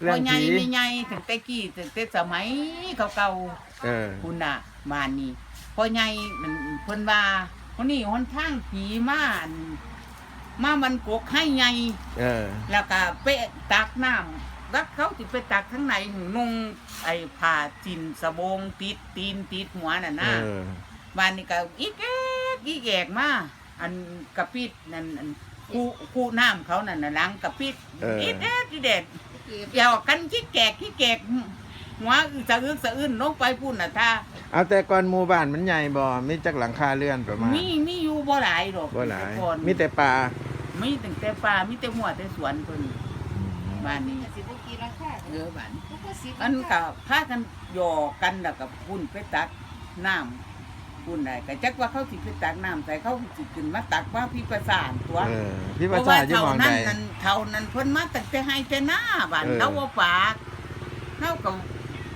เรื่พ่อองใหญ่ผีไม่ใหญ่ถึงแต่กี้ถึงแต่สมัยเก่าเออ ๆคุณน่ะบ้านนี้พ่อใหญ่มันเพิ่นว่าคนนี้หนทางผีมาอันมามันกกให้ใหญ่ เออ แล้วก็ไปตักน้ำรักเขาสิไปตักข้างในนุ่งไอ้ผ้าจินสบงติดตีนติดหัวน่ะเอนะอบ้านนี้ก็อีแกกอีแกกมาอันกะปิดนั่นอันคู่คู่น้ำเขานั่นน่ะล้างกะปิดเอออีเด็ดอีเด็ด เกี่ยวกันขี้แกกขี้แกกหัวอึสะอึกสะอื้นลงไปพุ่นน่ะท่าเอาแต่ก่อนหมู่บ้านมันใหญ่บ่มีจักหลังคาเรือนประมาณมีมีอยู่บ่หลายดอกบ่หลายแต่ก่อนมีแต่ป่ามีตั้งแต่ป่ามีแต่หัวแต่สวนเพิ่นบ้านนี้สิบกี่ราคาเออบ้านทุกคนสิบมันก็พากันหยอกกันแล้วก็พุ่นไปตักน้ำ พุ่นได้ก็จักว่าเขาสิไปตักน้ำใส่เขาสิขึ้นมาตักว่าพี่ประสานตัวเออพี่เพภาราะษาว่าอยู่เท่าหมองนั้ใดนนั้นเท่านั้นเพิ่นมาตั้งแต่ให้แต่หน้าบ้านเออ เราว่าฝากเราก็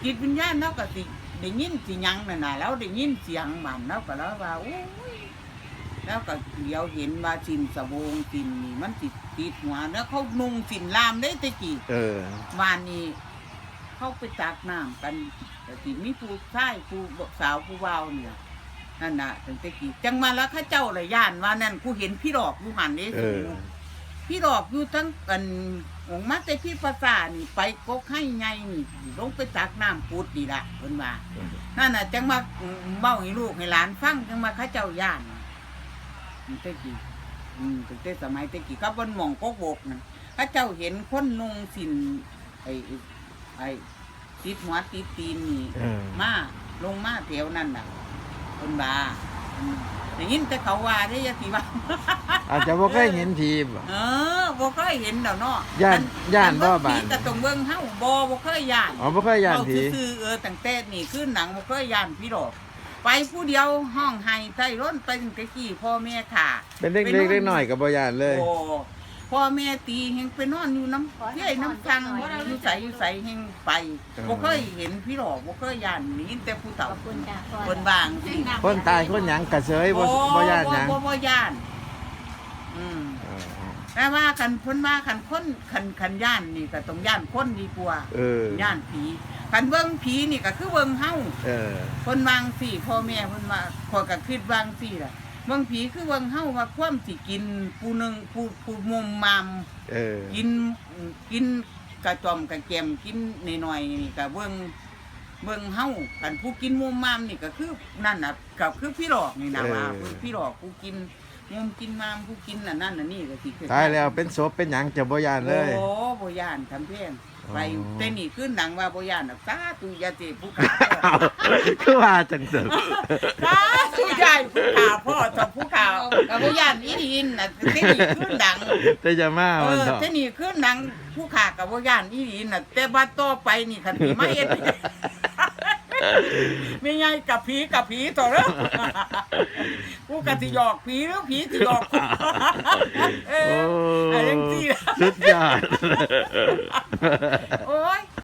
จิตวิญญาณเราก็สิได้ยินสิหยังนั่นน่ะแล้วได้ยินเสียงบ้านเราก็แล้วว่าโอ้ยแล้วก็เดี๋ยวเห็นว่าสินสบงสินนี่มันติดติดหัวแล้วเขานุ่งสินลามได้แตะกี้ เออ วานนี้เขาไปตักน้ำกันแต่ที่มีผู้ชายผู้สาวผู้เบาวเนี่ย นั่นน่ะตั้งแต่กี้จังมาแล้วเข้าเจ้าเลยย่านว่านั่นกูเห็นพี่ดอกอยู่หันนี่เออพี่ดอกอยู่ทั้งกันองมาแต่พี่ภาษานี่ไปกกให้ไงนี่ลงไปตักน้ำปูดดีละเพิ่นว่านั่นน่ะจังมาเบ้าให้ลูกให้หลานฟังจังมาเข้าเจ้าย่านตั้งแต่กี้อืมตั้งแต่สมัยแตะกี้ก็บนหม่องกกบกนะเข้าเจ้าเห็นคนนุ่งสินไอ้ไอ้ติดหัวติดตีนนี่เออมาลงมาแถวนั่นน่ะ คนบาอืมได้ยินแต่เขาว่าได้อยาสิว่าอาจจะบ่เคยเห็นผีบ่เออบ่เคยเห็นดอกเนาะย่านอัย่านอับ่เงบานผีก็ต้องเบิ่งเฮาบ่บ่เคยย่านอ๋อบ่เคยย่านเอาผีซื่อๆเออตั้งแต่นี่คือหนังบ่เคยย่านพี่ดอกไปผู้เดียวห้องไห้ใส่รถไปถึงตะกี้พ่อแม่ค่ะ เป็นเด็กเล็กเล็กน้อยก็บ่ย่านเลยโอ้ พ่อแม่ตีแฮงไปนอนอยู่น้ำเฮ้ยน้ำจังอยู่ใสอยู่ใสแฮงไปเออบ่เคยเห็นพี่ดอกบ่เคยย่านนี่แต่ผู้ขเฒ่าอบคุณจ้าคนบางสิคนตายคนหยังกระเซยบ่บ่ย่านหยังบ่บ่ย่านอืมเออแต่ว่าคันเพิ่นว่าคันคนคันคันย่านนี่ก็ต้องย่านคนดีกว่าเออย่านผีคันเบิ่งผีนี่ก็คือเบิ่งเฮาเออเพิ่นวางสิพ่อแม่เพิ่นว่าขอยก็คิดวางสิล่ะ เบิ่งผีคือเบิ่งเฮาว่าความสิกินผู้หนึงผู้ผู้มุมมามเออ กินกินกระจอมกระแกมกินน้อยๆนี่ก็เบิ่งเบิ่งเฮาคันผู้กินมุมมามนี่ก็คือนั่นน่ะก็คือพี่หลอกนี่นะว่าพี่หลอกผู้กินมุมกินมามผู้กินน่ะนั่นน่ะนี่ก็สิคือตายแล้วเป็นศพเป็นหยังจะบ่ย่านเลย โอ้โบ ย่านทำเพียงไปอ๋อเต้นนี่ขึ้นหนังว่าโบย่านน่ะสาตุยาเจผู้ขาอ้าวคือว่าจังซั่นสาตุยายผู้ขาพ่อจบผู้ขากับโบย่านอีดินน่ะเต้นนี่ขึ้นหนังแต่จะมาเอมันอเถอะเต้นนี่ขึ้นหนังผู้ขากับโบย่านอีดินน่ะแต่บัดต่อไปนี่คันผีมาเอ็ดไม่ไงกับผีกับผีต่อแล้วกูกะสิหยอกผีหรือผีสิหยอกกูเอโอ้ออะไรจังซี่ สุดยอด โอ้ย